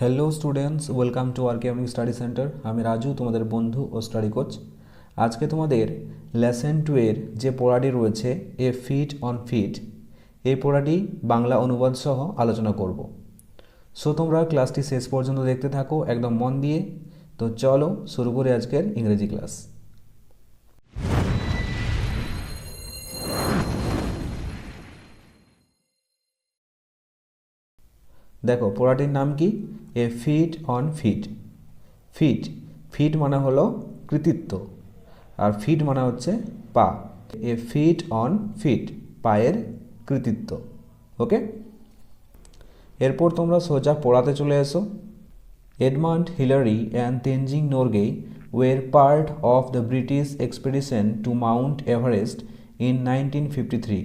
Hello students welcome to R K study centre আমি রাজু, তোমাদের বন্ধু ও স্টাডি কোচ আজকে তোমাদের লেসেন টুয়ের যে পড়াটি রয়েছে এ ফিট অন ফিট এই পড়াটি বাংলা অনুবাদ সহ আলোচনা করব। সো তোমরা ক্লাসটি শেষ পর্যন্ত দেখতে থাকো, একদম মন দিয়ে। তো চলো শুরু করে আজকের ইংরেজি ক্লাস দেখো, পড়াটির নাম কি? A feat on feat feat feat মানে হলো কৃতিত্ব, আর ফিট মানে হচ্ছে পা। এ ফিট অন ফিট পায়ের কৃতিত্ব, ওকে? এরপর তোমরা সোজা পড়াতে চলে এসো। Edmund Hillary and Tenzing Norgay were part of the British expedition to Mount Everest in nineteen fifty three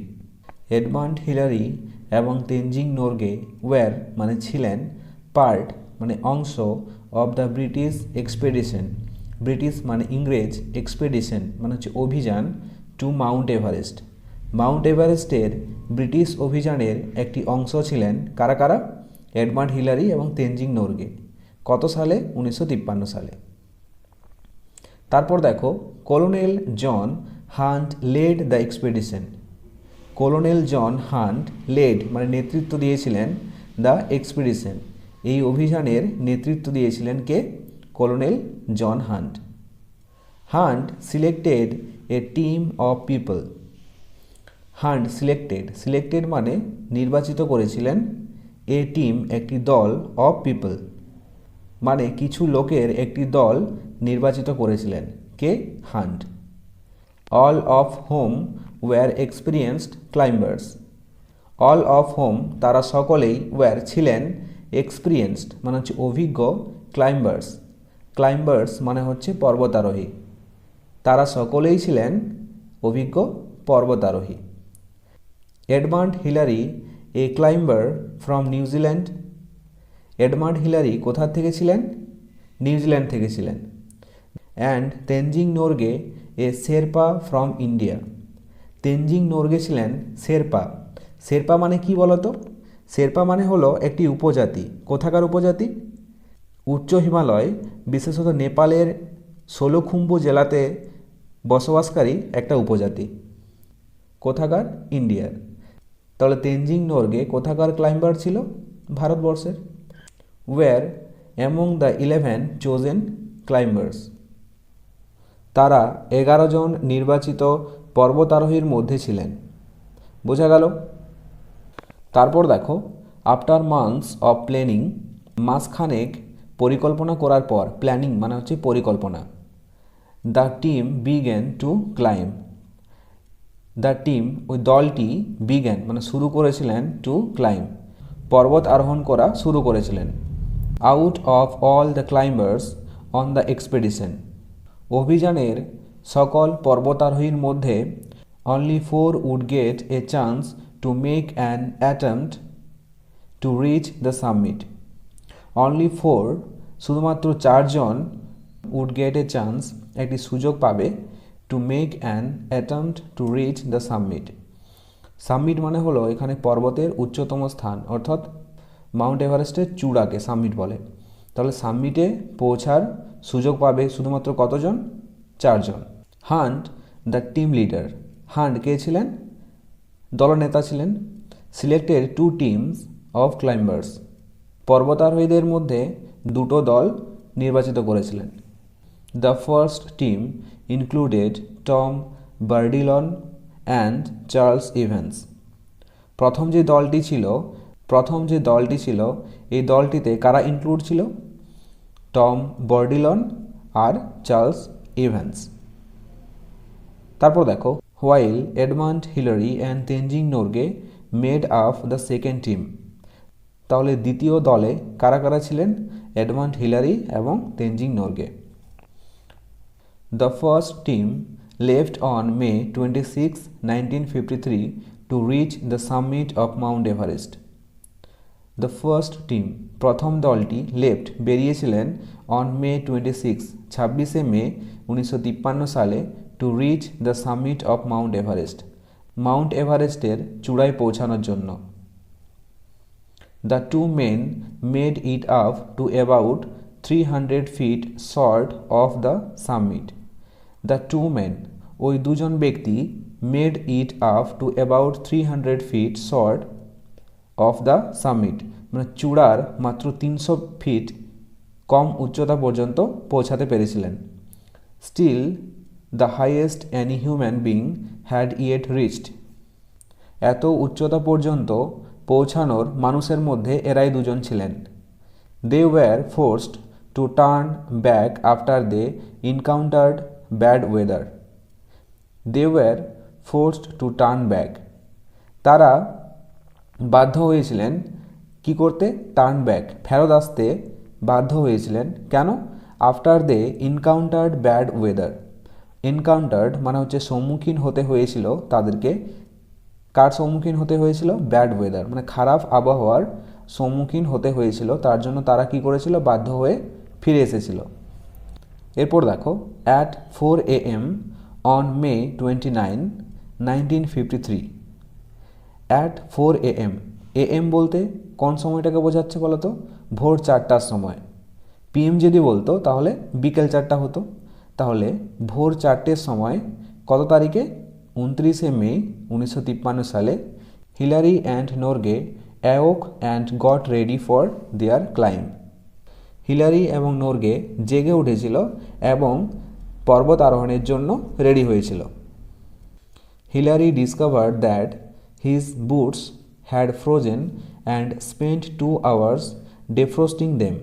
Edmund Hillary এবং তেনজিং নোরগে ওয়ার মানে ছিলেন পার্ট মানে অংশ of the British expedition British মানে ইংরেজ এক্সপেডিশন মানে হচ্ছে অভিযান টু মাউন্ট এভারেস্ট মাউন্ট এভারেস্টের ব্রিটিশ অভিযানের একটি অংশ ছিলেন কারা কারা? এডমান্ড হিলারি এবং তেনজিং নোরগে। কত সালে? উনিশশো তিপ্পান্ন সালে। তারপর দেখো, Colonel John Hunt led the expedition. Colonel John Hunt led মানে নেতৃত্ব দিয়েছিলেন দ্য এক্সপিডিশন এই অভিযানের নেতৃত্ব দিয়েছিলেন কে? Colonel John Hunt Hunt selected a team of people Hunt selected selected মানে নির্বাচিত করেছিলেন এ টিম একটি দল অফ পিপল মানে কিছু লোকের একটি দল নির্বাচিত করেছিলেন। কে? Hunt all of home were experienced climbers all of home তারা সকলেই ওয়ার ছিলেন এক্সপিরিয়েন্সড মানে হচ্ছে অভিজ্ঞ ক্লাইম্বার্স ক্লাইম্বার্স মানে হচ্ছে পর্বতারোহী। তারা সকলেই ছিলেন অভিজ্ঞ পর্বতারোহী। Edmund Hillary, a climber from New Zealand Edmund Hillary কোথা থেকে ছিলেন? নিউজিল্যান্ড থেকে ছিলেন। And Tenzing Norgay a Sherpa from India Tenzing Norgay ছিলেন শেরপা। শেরপা মানে কি বলতো? শেরপা মানে হলো একটি উপজাতি। কোথাকার উপজাতি? উচ্চ হিমালয়, বিশেষত নেপালের ষোলখুম্বু জেলাতে বসবাসকারী একটা উপজাতি। কোথাকার? ইন্ডিয়ার। তাহলে তেনজিং নোরগে কোথাকার ক্লাইম্বার ছিল ভারতবর্ষের? Were among the eleven chosen climbers তারা এগারো জন নির্বাচিত পর্বতারোহীর মধ্যে ছিলেন। বোঝা গেল? তারপর দেখো আফটার মান্থস অফ প্ল্যানিং মাসখানেক পরিকল্পনা করার পর প্ল্যানিং মানে হচ্ছে পরিকল্পনা। The team began to climb the team ওই দলটি বিগ্যান মানে শুরু করেছিলেন টু ক্লাইম পর্বত আরোহণ করা শুরু করেছিলেন। Out of all the climbers on the expedition অভিযানের সকল পর্বতারোহীর মধ্যে only four would get a chance to make an attempt to reach the summit only four শুধুমাত্র চারজন উড গেট এ চান্স একটি সুযোগ পাবে to make an attempt to reach the summit summit মানে হলো এখানে পর্বতের উচ্চতম স্থান, অর্থাৎ মাউন্ট এভারেস্টের চূড়াকে সাবমিট বলে। তাহলে সাবমিটে পৌঁছার সুযোগ পাবে শুধুমাত্র কতজন? চারজন। Hunt, the team leader. Hunt কে ছিলেন? দলনেতা ছিলেন। Selected two teams of climbers পর্বতারোহীদের মধ্যে দুটো দল নির্বাচিত করেছিলেন। The first team included Tom Bourdillon and Charles Evans প্রথম যে দলটি ছিল, প্রথম যে দলটি ছিল, এই দলটিতে কারা ইনক্লুড ছিল? টম বর্ডিলন আর চার্লস ইভেন্স তারপর দেখো while Edmund Hillary and Tenzing Norgay made up the second team তাহলে দ্বিতীয় দলে কারা কারা ছিলেন? এডমান্ড হিলারি এবং Tenzing Norgay the first team left on May twenty six nineteen fifty three to reach summit of Mount Everest the first team প্রথম দলটি left বেরিয়েছিলেন অন মে টোয়েন্টি সিক্স ছাব্বিশে মে, উনিশশো তিপ্পান্ন সালে to reach the summit of Mount Everest Mount এভারেস্টের চূড়ায় পৌঁছানোর জন্য। The two men made it up to about three hundred feet short of the summit the two men ওই দুজন ব্যক্তি made it up to about three hundred feet short of the summit মানে চূড়ার মাত্র তিনশো ফিট কম উচ্চতা পর্যন্ত পৌঁছাতে পেরেছিলেন। Still the highest any human being had yet reached এত উচ্চতা পর্যন্ত পৌঁছানোর মানুষের মধ্যে এরাই দুজন ছিলেন। They were forced to turn back after they encountered bad weather they were forced to turn back তারা বাধ্য হয়েছিলেন কি করতে? টার্ন ব্যাক ফেরত আসতে বাধ্য হয়েছিলেন। কেন? After they encountered bad weather encountered মানে হচ্ছে সম্মুখীন হতে হয়েছিল তাদেরকে। কার সম্মুখীন হতে হয়েছিল? ব্যাড ওয়েদার মানে খারাপ আবহাওয়ার সম্মুখীন হতে হয়েছিল। তার জন্য তারা কি করেছিল? বাধ্য হয়ে ফিরে এসেছিল। এরপর দেখো at four A M on May twenty nine nineteen fifty three at four A M A M বলতে কোন সময়টাকে বোঝাচ্ছে বলো তো ভোর চারটার সময়। পিএম যদি বলতো, তাহলে বিকেল চারটা হতো। তাহলে ভোর চারটের সময় কত তারিখে? উনত্রিশে মে, উনিশশো তিপ্পান্ন সালে Hillary and Norgay awoke and got ready for their climb. Hillary এবং নোরগে জেগে উঠেছিল এবং পর্বত আরোহণের জন্য রেডি হয়েছিল। Hillary discovered that his boots had frozen and spent two hours defrosting them.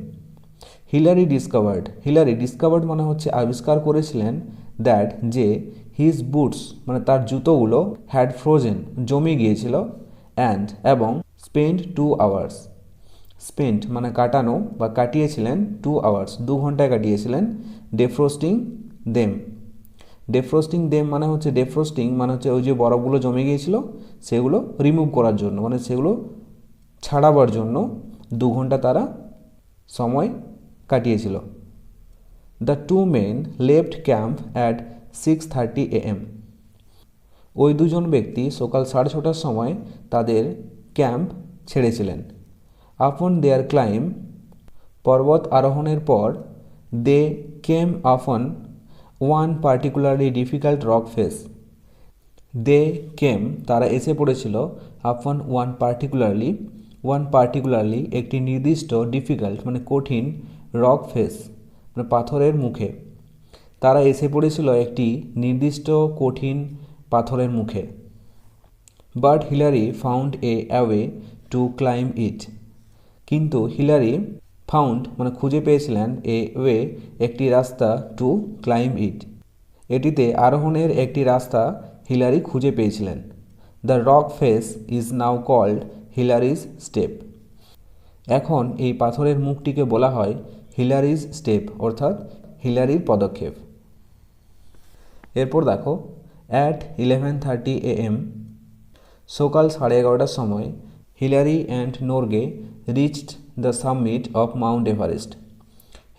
Hillary discovered Hillary discovered মানে হচ্ছে আবিষ্কার করেছিলেন দ্যাট যে হিজ বুটস মানে তার জুতোগুলো হ্যাড ফ্রোজেন জমে গিয়েছিল অ্যান্ড এবং স্পেন্ড টু আওয়ার্স স্পেন্ট মানে কাটানো বা কাটিয়েছিলেন টু আওয়ার্স দু ঘন্টায় কাটিয়েছিলেন ডেফ্রোস্টিং দেম ডেফ্রোস্টিং দেম মানে হচ্ছে ডেফ্রোস্টিং মানে হচ্ছে ওই যে বরফগুলো জমে গিয়েছিল, সেগুলো রিমুভ করার জন্য মানে সেগুলো ছাড়াবার জন্য দু ঘণ্টা তারা সময় কাটিয়েছিল। The two men left camp at six thirty AM ওই দুজন ব্যক্তি সকাল সাড়ে ছটার সময় তাদের ক্যাম্প ছেড়েছিলেন। আপন দেয়ার ক্লাইম পর্বত আরোহণের পর they came upon one particularly difficult rock face they came তারা এসে পড়েছিল আপন ওয়ান পার্টিকুলারলি ওয়ান পার্টিকুলারলি একটি নির্দিষ্ট ডিফিকাল্ট মানে কঠিন রক ফেস মানে পাথরের মুখে। তারা এসে পড়েছিল একটি নির্দিষ্ট কঠিন পাথরের মুখে। But Hillary found a away to climb it. কিন্তু হিলারি ফাউন্ড মানে খুঁজে পেয়েছিলেন এ ওয়ে একটি রাস্তা টু ক্লাইম ইট। এটিতে আরোহণের একটি রাস্তা হিলারি খুঁজে পেয়েছিলেন। The rock face is now called Hillary's step. এখন এই পাথরের মুখটিকে বলা হয় হিলারিজ স্টেপ, অর্থাৎ হিলারির পদক্ষেপ। এরপর দেখো at eleven thirty A M সকাল সাড়ে এগারোটার সময় Hillary and Norgay reached the summit of Mount Everest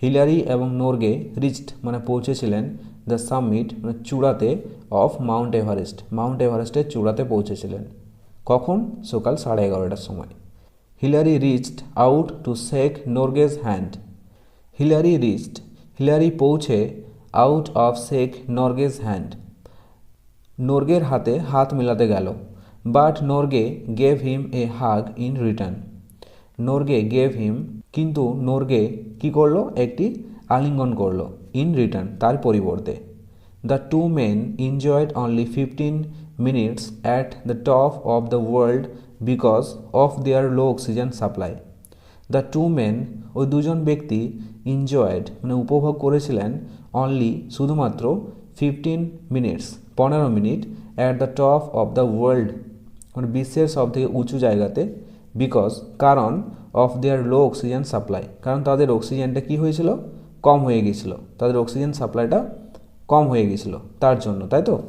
Hillary এবং নোরগে রিচড মানে পৌঁছেছিলেন দ্য সামিট মানে চূড়াতে অফ মাউন্ট এভারেস্ট মাউন্ট এভারেস্টের চূড়াতে পৌঁছেছিলেন। কখন? সকাল সাড়ে এগারোটার সময়। Hillary reached out to shake Norgay's hand Hillary reached Hillary পৌঁছে out of shake Norgay's hand. নোরগের হাতে হাত মেলাতে গেল, but Norgay gave him a hug in return. Norgay gave him, কিন্তু নোরগে কি করল? একটি আলিঙ্গন করল ইন রিটার্ন তার পরিবর্তে। The two men enjoyed only fifteen minutes at the top of the world because of their low oxygen supply. The two men ওই দুজন ব্যক্তি এনজয়েড মানে উপভোগ করেছিলেন অনলি শুধুমাত্র ফিফটিন মিনিটস পনেরো minute at the top of the world মানে বিশ্বের সব থেকে উঁচু জায়গাতে বিকজ কারণ of their low oxygen supply কারণ তাদের অক্সিজেনটা কি হয়েছিল? কম হয়ে গিয়েছিল। তাদের অক্সিজেন সাপ্লাইটা কম হয়ে গিয়েছিল, তার জন্য, তাই তো?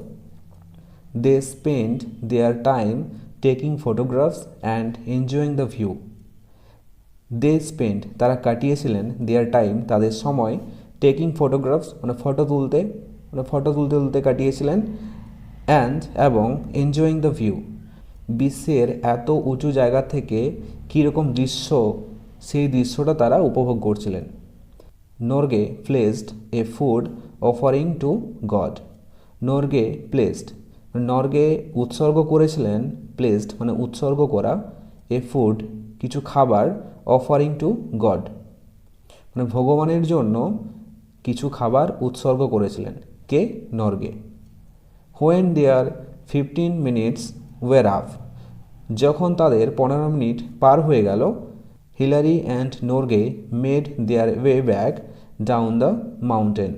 They spend their time taking photographs and enjoying the view they spend তারা কাটিয়েছিলেন দেয়ার টাইম তাদের সময় টেকিং ফটোগ্রাফস মানে ফটো তুলতে মানে ফটো তুলতে তুলতে কাটিয়েছিলেন অ্যান্ড এবং এনজয়িং দ্য ভিউ বিশ্বের এত উঁচু জায়গা থেকে কীরকম দৃশ্য, সেই দৃশ্যটা তারা উপভোগ করছিলেন। Norgay placed a food offering to God Norgay placed Norgay উৎসর্গ করেছিলেন প্লেসড মানে উৎসর্গ করা এ ফুড কিছু খাবার অফারিং টু গড মানে ভগবানের জন্য কিছু খাবার উৎসর্গ করেছিলেন। কে? Norgay when their fifteen minutes were up যখন তাদের পনেরো মিনিট পার হয়ে গেল, Hillary and Norgay made their way back down the mountain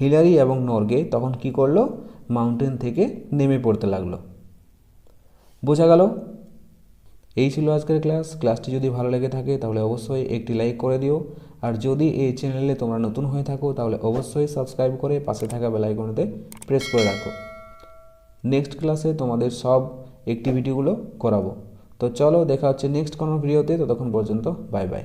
Hillary এবং নর্গে তখন কি করল? মাউন্টেন থেকে নেমে পড়তে লাগল। বোঝা গেল? এই ছিল আজকের ক্লাস। ক্লাসটি যদি ভালো লেগে থাকে, তাহলে অবশ্যই একটি লাইক করে দিও। আর যদি এই চ্যানেলে তোমরা নতুন হয়ে থাকো, তাহলে অবশ্যই সাবস্ক্রাইব করে পাশে থাকা বেলাইকনতে প্রেস করে রাখো। নেক্সট ক্লাসে তোমাদের সব অ্যাক্টিভিটিগুলো করাবো। তো চলো, দেখা হচ্ছে নেক্সট কোনো ভিডিওতে ততক্ষণ পর্যন্ত বাই বাই